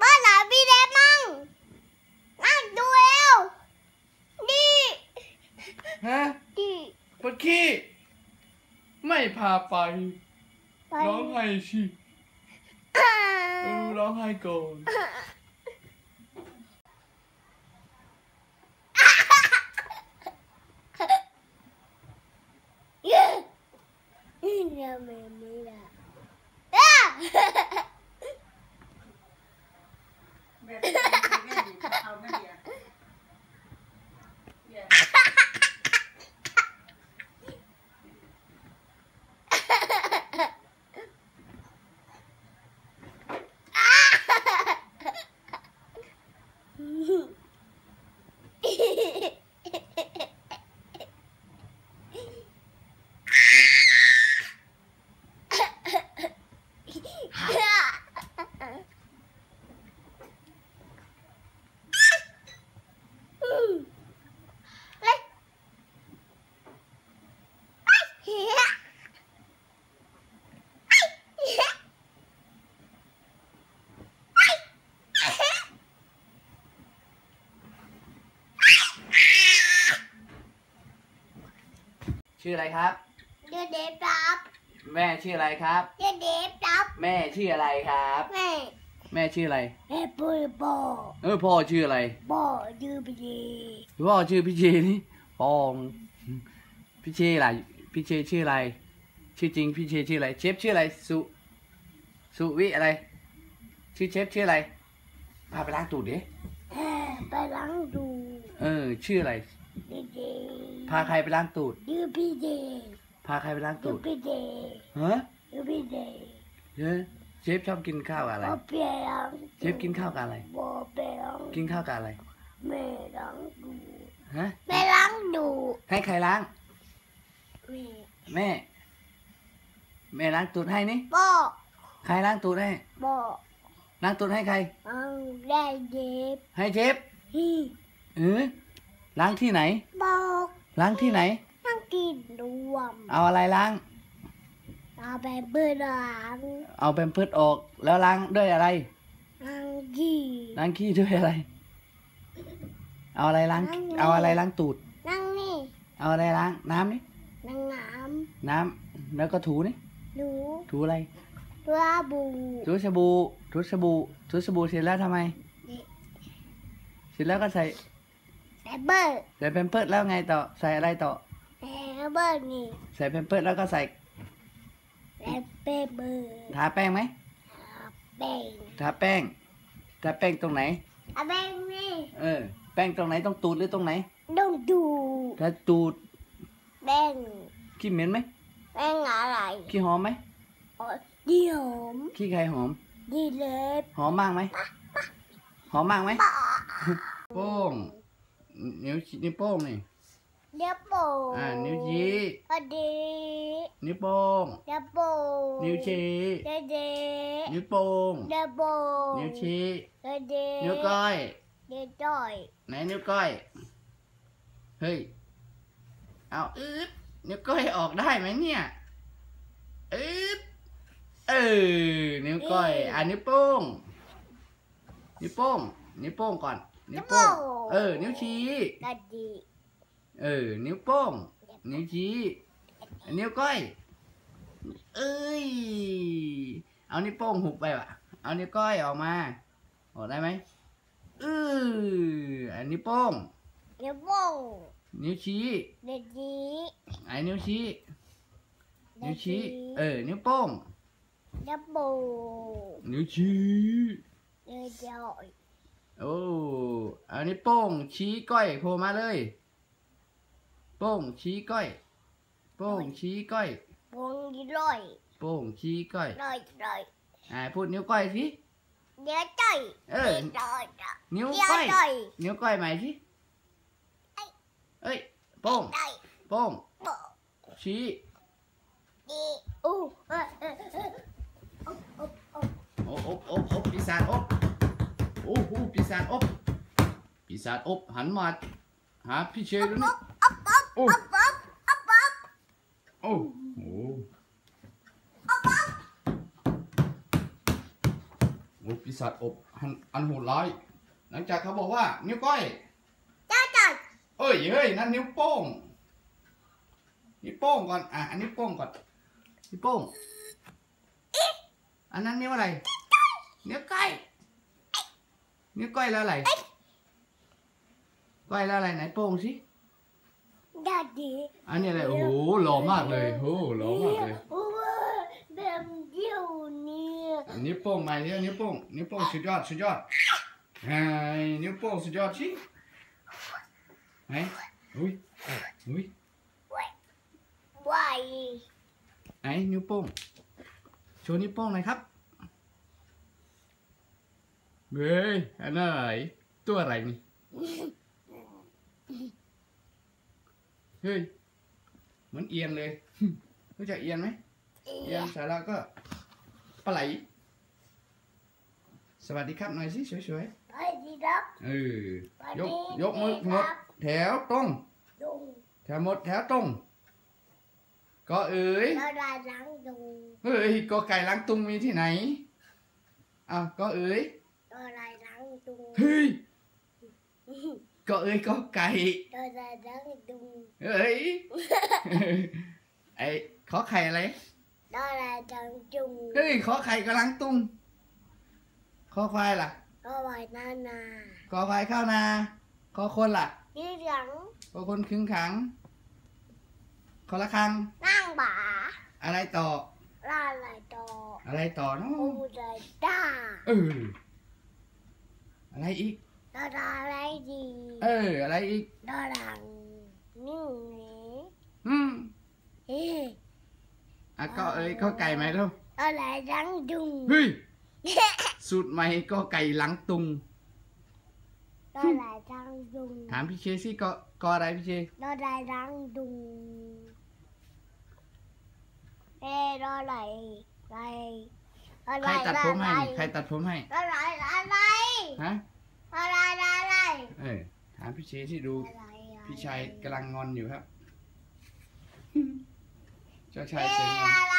บ้านไหนพี่เดฟมั่งนั่งดูเอวนี่ฮะนี่ปวดขี้ ไม่พาไปไปร้องไห้สิอ่าเออร้องไห้ก่อน เย้ นี่เนี่ยไม่ไม่ได้อะ แบบนี้แม่ดีเอาแม่เดียวเดี๋ยว ชื่ออะไรครับเดี๋ยวเดฟรับแม่ชื่ออะไรครับเดี๋ยวเดฟรับ แม่ชื่ออะไรครับ แม่ แม่ชื่ออะไรแม่ปุยบอเออพ่อชื่ออะไรบอยืมไปดีพ่อชื่อพี่เชนี่ปองพี่เชอะไรพี่เชชื่ออะไร ชื่อจริงพี่เชชื่ออะไรเชฟชื่ออะไรสุสุวิอะไร ชื่อเชฟชื่ออะไรพาไปล้างตูดดิแม่ไปล้างดูเออ ชื่ออะไรดีดี พาใครไปล้างตูดยืมพี่เดพาใครไปล้างยืตูมดพี่เดฮะยืมพี่เดเฮ้ยเชฟชอบกินข้าวกับอะไร บอเปียล้างเชฟกินข้าวกับอะไร บอเปียล้างกินข้าวกับอะไรแม่ล้างดูฮะแม่ล้างดูให้ใครล้างแม่แม่ แม่ล้างตูดให้นี่ บอใครล้างตูดให้ บอล้างตูดให้ใคร เอาได้เดฟให้เชฟฮีเออ ล้างที่ไหน บอกล้างที่ไหนนั่งกินรวม เอาอะไรล้าง เอาไปเบื่อหลังเอาเป็นพืชออก แล้วล้างด้วยอะไรนั่งกี่ล้างขี้ด้วยอะไร เอาอะไรล้างล้างมือเอาอะไรล้างตูดนั่งนี่เอาอะไรล้างน้ำนี่นั่งน้น้ำแล้วก็ถูนี่ำหนูถูอะไรตัวบูถูสบู่ถูสบู่ถูสบู่เสร็จแล้วทำไม เสร็จแล้วก็ใส่ แต่เบอร์ใส่แพมเพิร์ดแล้วไงต่อใส่อะไรต่อแต่เบอร์นี่ใส่แพมเพิร์ดแล้วก็ใส่แต่เปเบอร์ทาแป้งไหมแบ่งทาแป้งทาแป้งตรงไหนเอาแบ่งนี่เออ แป้งตรงไหนต้องตูดหรือตรงไหนต้องดูถ้าตูดแบ่งขี้เหม็นไหมแบ่งอะไรขี้หอมไหมอ๋อเดี๋ยวขี้ใครหอมดีเล็บหอมมากไหมหอมมากไหมโป้ง นิ้วชี้นิ้วโป้งนี่เดี๋ยวโปอ่านิ้วชี้พอดีนิ้วโป้งเดี๋ยวโปนิ้วชี้เดี๋ยวเด็กนิ้วโป้งเดี๋ยวโปนิ้วชี้เดี๋ยวเด็กนิ้วก้อยเดี๋ยวจ้อยไหนนิ้วก้อยเฮ้ยเอาอึ๊บนิ้วก้อยออกได้ไหมเนี่ยอึ๊บเออนิ้วก้อยอ่านิ้วโป้งนิ้วโป้งนิ้วโป้งก่อน นิ้วโป้ง เออ นิ้วชี้กระดีเออ นิ้วโป้ง นิ้วชี้นิ้วก้อย เอ้ย เอานิ้วโป้งหุบไปวะเอานิ้วก้อยออกมาออกได้ไหมเอออันนิ้วโป้งเดี๋ยวโปนิ้วชี้เดี๋ยวดีไอ้นิ้วชี้ นิ้วชี้ เออ นิ้วโป้งเดี๋ยวโปนิ้วชี้เดี๋ยวจ้อย โอ้เอานิ้วโป้งชี้ก้อยโผล่มาเลย โป้งชี้ก้อย โป้งชี้ก้อยวงดีลอยโป้งชี้ก้อยลอยลอยอ่าพูดนิ้วก้อยสิเดี๋ยวจ้อยเออลอยลอยนิ้วเดี๋ยวก้อยจ้อยนิ้วก้อยใหม่สิเอ้ยโป้งจ้อยโป้งโปชี้ดีโออู้เออเออเอออบอบอบโอบอบอบอบปีศาจอบ โอ้โหปีศาจอบปีศาจอบหันมาหาพี่เชยดูนี่อบอบโอ้อบอบอบอบโอ้โหโอ้ปีศาจอบหันอันโหดร้ายหลังจากเขาบอกว่า นิ้วก้อยจ้าจ้าเอ้ยเฮ้ยนั่นนิ้วโป้งนิ้วโป้งก่อนอะอันนิ้วโป้งก่อนนิ้วโป้งอันนั้นนิ้วอะไรนิ้วก้อย นิ้วก้อยแล้วอะไรก้อยแล้วอะไรไหนโป้งสิดาดีอันนี้อะไรโอ้โหหล่อมากเลยโอ้โหหล่อมากเลยโอ้ยแบบเดียวเนี่ยอันนิ้วโป้งมาเรียกนิ้วโป้งนิ้วโป้งสุดยอดสุดยอดไอ้นิ้วโป้งสุดยอดสิไหนอุ้ยอุ้ยไหวไหนนิ้วโป้งโชว์นิ้วโป้งหน่อยครับ เฮ้ยอันนั้นอะไรตัวอะไรนี่ เฮ้ย เหมือนเอียนเลย รู้จักเอียนไหม เอียนสาระก็ปลาไหล สวัสดีครับหน่อยสิสวยไปดีครับๆเออยกยกมือหมดแถวตรงดุงแถวหมดแถวตรง ก็เอ๋ยเราได้ล้างดุงเฮ้ยก็ไก่ล้างตุงมีที่ไหนอ้าวก็เอ๋ย เราได้ล้างดุงเฮ้ยก็เอ๋ยก็ไก่เราได้ล้างดุงเฮ้ยไอ้ขอไข่อะไรเราได้ล้างดุงเฮ้ยขอไข่ก็ล้างตุงขอควายล่ะเราไหวนานาขอควายเข้านาขอคนล่ะยี่หลังขอคนขึงขังขอละครังนั่งบ่าอะไรต่อลาไหลต่ออะไรต่อเนาะผู้ใดด่าเออ อะไรอีกเราได้อะไรดีเออ อะไรอีกเราดังนิ่งนี้อืมเฮ้ยอะก็เอ้ยก็ไก่ไหมลูกเราได้ล้างดุงเฮ้ยสูตรใหม่ก็ไก่หลังตุงเราได้ล้างดุงถามพี่เชสิก็ก็อะไรพี่เชเราได้ล้างดุงเอ้ยเราไหลไหลเรา ใครตัดผมให้ไหลนี่ใครตัดผมให้เราไหลไหลไหลฮะเราไหลไหลไหลเออถามพี่เชที่ดู พี่ชายกำลังงอนอยู่ครับ เจ้าชายเอ้เสียงยงอนอะไร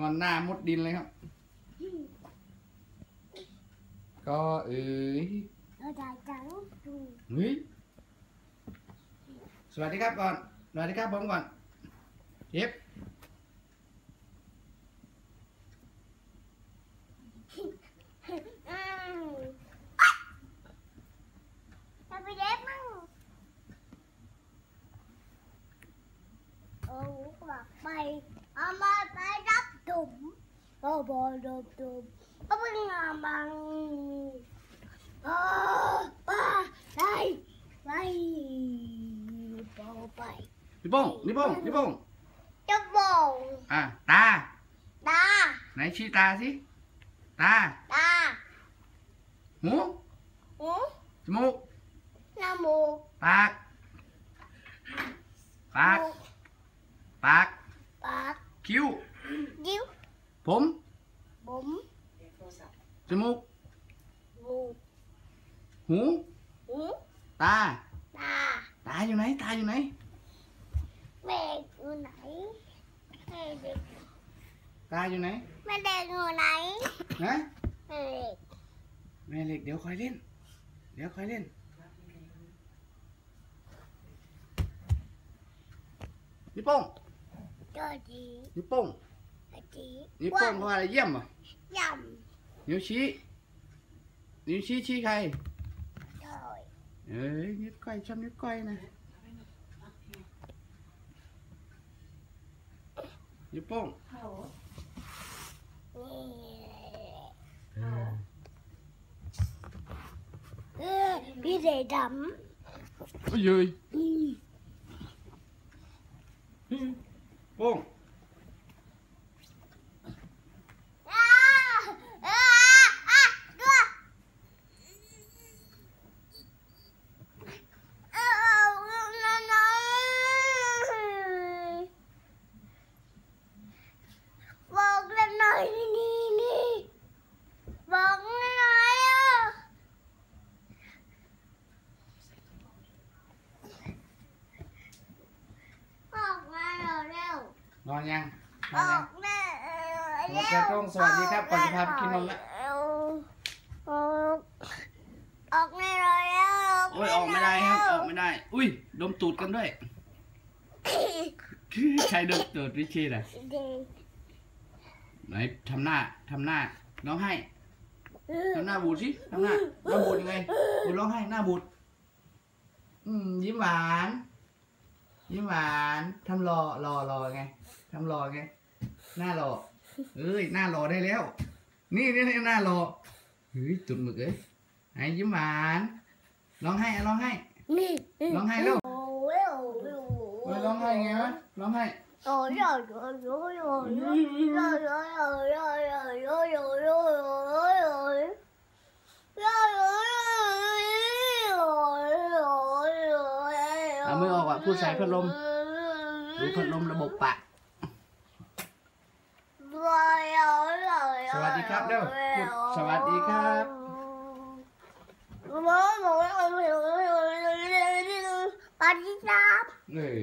งอนหน้ามุดดินเลยครับ ก็เอ้ยเราได้ล้างดุงเฮ้ยสวัสดีครับก่อน สวัสดีครับผมก่อนเย็บ อืมจะไปเด็บมั้งโอ้บอกไปเอามาไปรับถุม โอ้บอรับถุมเอาไปงามังโอ้ป้าได้ไปปอไปนิ้วโป้งนิ้วโป้ ผมผมจมูกมูกหูหูตา ตา ตาอยู่ไหน ตาอยู่ไหนแม่อยู่ไหนแม่เด็กตาอยู่ไหนแม่เด็กอยู่ไหนฮะแม่เด็กแม่เหล็กเดี๋ยวคอยเล่น เดี๋ยวคอยเล่นนิ้วโป้งตัวดีนิ้วโป้งตัวดีนิ้วโป้งเพราะอะไรเยี่ยมเหรอะ ยนิ้วชี้นิ้วชี้ชี้ใครำโดยเอ้ยนิ้วก้อย พาไปกินนมแล้วออกไม่ได้แล้วโอ้ยออกไม่ได้ครับออกไม่ได้ อุ้ยดมตูดกันด้วยใครดมตูดวิชีน่ะไหนทำหน้าทำหน้าร้องไห้ทำหน้าบูดสิทำหน้าหน้าบูดยังไงบูดร้องไห้หน้าบูดอืมยิ้มหวานยิ้มหวานทำรอรอรอไงทำรอไงหน้ารอเอ้ยหน้ารอได้แล้ว นี่นี่นี่น่ารอหึจุดมือเอ้ยไอ้ยิ้มหวานร้องให้อะร้องให้ร้องให้แล้วร้องให้ไงวะร้องให้เอามือออกอะพูดใส่พัดลมดูพัดลมระบบปาก ครับเด้อพูดสวัสดีครับสวัสดีครับเอ้ย